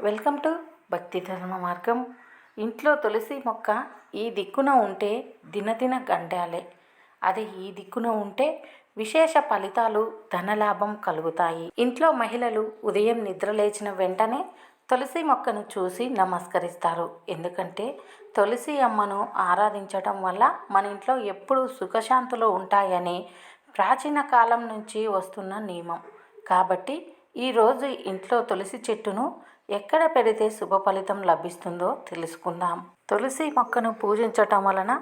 Welcome to భక్తి ధర్మ మార్గం. ఇంట్లో తులసి మొక్క ఈ దిక్కున ఉంటే దినదిన గండాలే. అది ఈ దిక్కున ఉంటే విశేష ఫలితాలు ధనలాభం కలుగుతాయి. ఇంట్లో మహిళలు ఉదయం నిద్ర లేచిన వెంటనే తులసి మొక్కను చూసి నమస్కరిస్తారు. ఎందుకంటే తులసి అమ్మను ఆరాధించడం వల్ల మన ఇంట్లో ఎప్పుడూ సుఖశాంతులు ఉంటాయని ప్రాచీన కాలం నుంచి వస్తున్న నియమం. కాబట్టి ఈరోజు ఇంట్లో తులసి చెట్టును ఎక్కడ పెడితే శుభ ఫలితం లభిస్తుందో తెలుసుకుందాం. తులసి మొక్కను పూజించటం వలన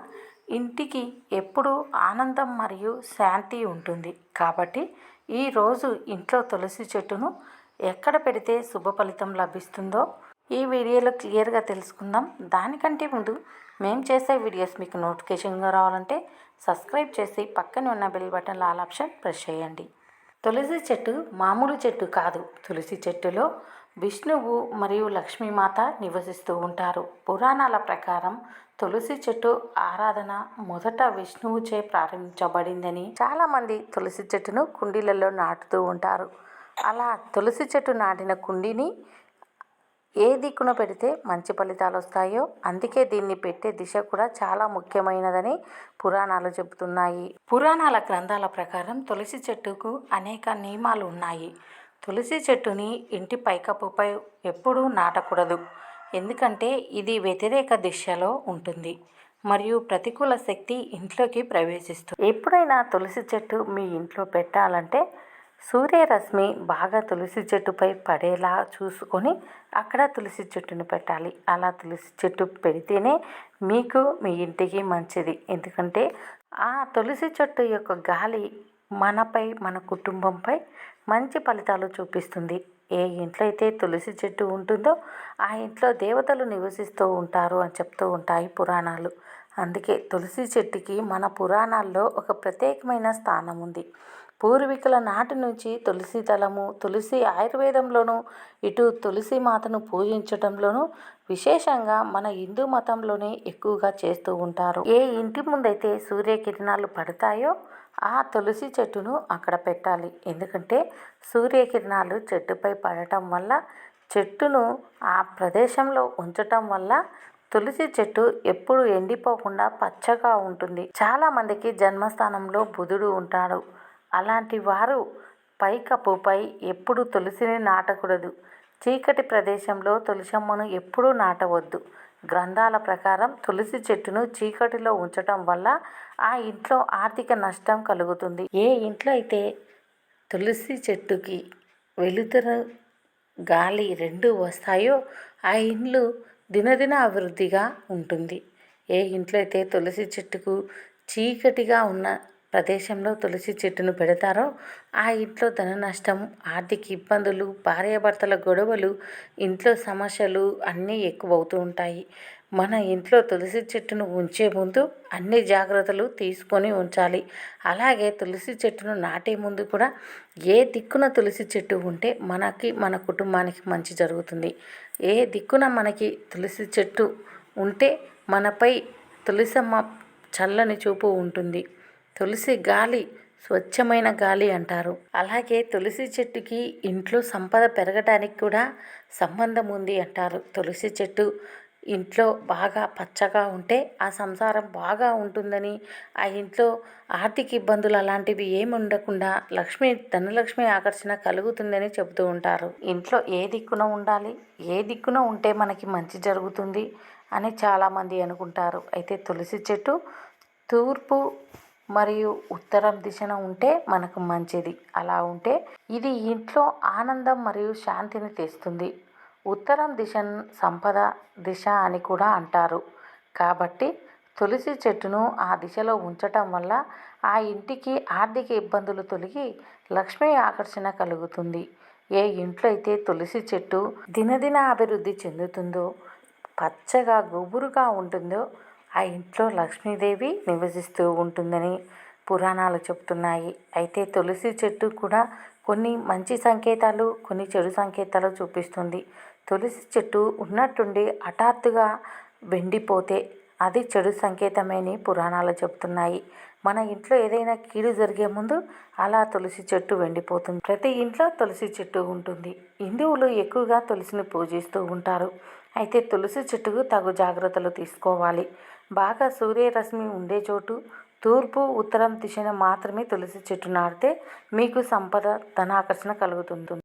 ఇంటికి ఎప్పుడూ ఆనందం మరియు శాంతి ఉంటుంది. కాబట్టి ఈరోజు ఇంట్లో తులసి చెట్టును ఎక్కడ పెడితే శుభ ఫలితం లభిస్తుందో ఈ వీడియోలో క్లియర్గా తెలుసుకుందాం. దానికంటే ముందు మేము చేసే వీడియోస్ మీకు నోటిఫికేషన్గా రావాలంటే సబ్స్క్రైబ్ చేసి పక్కనే ఉన్న bell button all option press చేయండి. తులసి చెట్టు మామూలు చెట్టు కాదు. తులసి చెట్టులో విష్ణువు మరియు లక్ష్మీమాత నివసిస్తూ ఉంటారు. పురాణాల ప్రకారం తులసి చెట్టు ఆరాధన మొదట విష్ణువుచే ప్రారంభించబడిందని చాలామంది తులసి చెట్టును కుండీలలో నాటుతూ ఉంటారు. అలా తులసి చెట్టు నాటిన కుండీని ఏ దిక్కున పెడితే మంచి ఫలితాలు వస్తాయో అందుకే దీన్ని పెట్టే దిశ కూడా చాలా ముఖ్యమైనదని పురాణాలు చెబుతున్నాయి. పురాణాల గ్రంథాల ప్రకారం తులసి చెట్టుకు అనేక నియమాలు ఉన్నాయి. తులసి చెట్టుని ఇంటి పైకప్పుపై ఎప్పుడూ నాటకూడదు. ఎందుకంటే ఇది వ్యతిరేక దిశలో ఉంటుంది. మరియు ప్రతికూల శక్తి ఇంట్లోకి ప్రవేశిస్తుంది. ఎప్పుడైనా తులసి చెట్టు మీ ఇంట్లో పెట్టాలంటే సూర్యరశ్మి బాగా తులసి చెట్టుపై పడేలా చూసుకొని అక్కడ తులసి చెట్టును పెట్టాలి. అలా తులసి చెట్టు పెడితేనే మీకు మీ ఇంటికి మంచిది. ఎందుకంటే ఆ తులసి చెట్టు యొక్క గాలి మనపై మన కుటుంబంపై మంచి ఫలితాలు చూపిస్తుంది. ఏ ఇంట్లో అయితే తులసి చెట్టు ఉంటుందో ఆ ఇంట్లో దేవతలు నివసిస్తూ ఉంటారు అని చెప్తూ ఉంటాయి పురాణాలు. అందుకే తులసి చెట్టుకి మన పురాణాల్లో ఒక ప్రత్యేకమైన స్థానం ఉంది. పూర్వీకుల నాటి నుంచి తులసి దళము తులసి ఆయుర్వేదంలోనూ ఇటు తులసి మాతను పూజించడంలోనూ విశేషంగా మన హిందూ మతంలోనే ఎక్కువగా చేస్తూ ఉంటారు. ఏ ఇంటి ముందైతే సూర్యకిరణాలు పడతాయో ఆ తులసి చెట్టును అక్కడ పెట్టాలి. ఎందుకంటే సూర్యకిరణాలు చెట్టుపై పడటం వల్ల చెట్టును ఆ ప్రదేశంలో ఉంచటం వల్ల తులసి చెట్టు ఎప్పుడు ఎండిపోకుండా పచ్చగా ఉంటుంది. చాలామందికి జన్మస్థానంలో బుధుడు ఉంటాడు. అలాంటి వారు పైకప్పుపై ఎప్పుడు తులసిని నాటకూడదు. చీకటి ప్రదేశంలో తులసమ్మను ఎప్పుడూ నాటవద్దు. గ్రంథాల ప్రకారం తులసి చెట్టును చీకటిలో ఉంచటం వల్ల ఆ ఇంట్లో ఆర్థిక నష్టం కలుగుతుంది. ఏ ఇంట్లో అయితే తులసి చెట్టుకి వెలుతురు గాలి రెండు వస్తాయో ఆ ఇండ్లు దినదిన అభివృద్ధిగా ఉంటుంది. ఏ ఇంట్లో అయితే తులసి చెట్టుకు చీకటిగా ఉన్న ప్రదేశంలో తులసి చెట్టును పెడతారో ఆ ఇంట్లో ధన నష్టం ఆర్థిక ఇబ్బందులు భార్యాభర్తల గొడవలు ఇంట్లో సమస్యలు అన్నీ ఎక్కువ అవుతూ ఉంటాయి. మన ఇంట్లో తులసి చెట్టును ఉంచే ముందు అన్ని జాగ్రత్తలు తీసుకొని ఉంచాలి. అలాగే తులసి చెట్టును నాటే ముందు కూడా ఏ దిక్కున తులసి చెట్టు ఉంటే మనకి మన కుటుంబానికి మంచి జరుగుతుంది. ఏ దిక్కున మనకి తులసి చెట్టు ఉంటే మనపై తులసమ్మ చల్లని చూపు ఉంటుంది. తులసి గాలి స్వచ్ఛమైన గాలి అంటారు. అలాగే తులసి చెట్టుకి ఇంట్లో సంపద పెరగడానికి కూడా సంబంధం ఉంది అంటారు. తులసి చెట్టు ఇంట్లో బాగా పచ్చగా ఉంటే ఆ సంసారం బాగా ఉంటుందని ఆ ఇంట్లో ఆర్థిక ఇబ్బందులు అలాంటివి ఏమి ఉండకుండా లక్ష్మి ధనలక్ష్మి ఆకర్షణ కలుగుతుందని చెబుతూ ఉంటారు. ఇంట్లో ఏ దిక్కున ఉండాలి ఏ దిక్కున ఉంటే మనకి మంచి జరుగుతుంది అని చాలామంది అనుకుంటారు. అయితే తులసి చెట్టు తూర్పు మరియు ఉత్తరం దిశన ఉంటే మనకు మంచిది. అలా ఉంటే ఇది ఇంట్లో ఆనందం మరియు శాంతిని తెస్తుంది. ఉత్తరం దిశ సంపద దిశ అని కూడా అంటారు. కాబట్టి తులసి చెట్టును ఆ దిశలో ఉంచటం వల్ల ఆ ఇంటికి ఆర్థిక ఇబ్బందులు తొలగి లక్ష్మీ ఆకర్షణ కలుగుతుంది. ఏ ఇంట్లో అయితే తులసి చెట్టు దినదిన అభివృద్ధి చెందుతుందో పచ్చగా గుబురుగా ఉంటుందో ఆ ఇంట్లో లక్ష్మీదేవి నివసిస్తూ ఉంటుందని పురాణాలు చెబుతున్నాయి అయితే తులసి చెట్టు కూడా కొన్ని మంచి సంకేతాలు కొన్ని చెడు సంకేతాలు చూపిస్తుంది. తులసి చెట్టు ఉన్నట్టుండి హఠాత్తుగా వెండిపోతే అది చెడు సంకేతమేని పురాణాలు చెబుతున్నాయి మన ఇంట్లో ఏదైనా కీడు జరిగే ముందు అలా తులసి చెట్టు వెండిపోతుంది. ప్రతి ఇంట్లో తులసి చెట్టు ఉంటుంది. హిందువులు ఎక్కువగా తులసిని పూజిస్తూ ఉంటారు. అయితే తులసి చెట్టుకు తగు జాగ్రత్తలు తీసుకోవాలి. బాగా సూర్యరశ్మి ఉండే చోటు తూర్పు ఉత్తరం దిశను మాత్రమే తులసి చెట్టు నాటితే మీకు సంపద ధనాకర్షణ కలుగుతుంది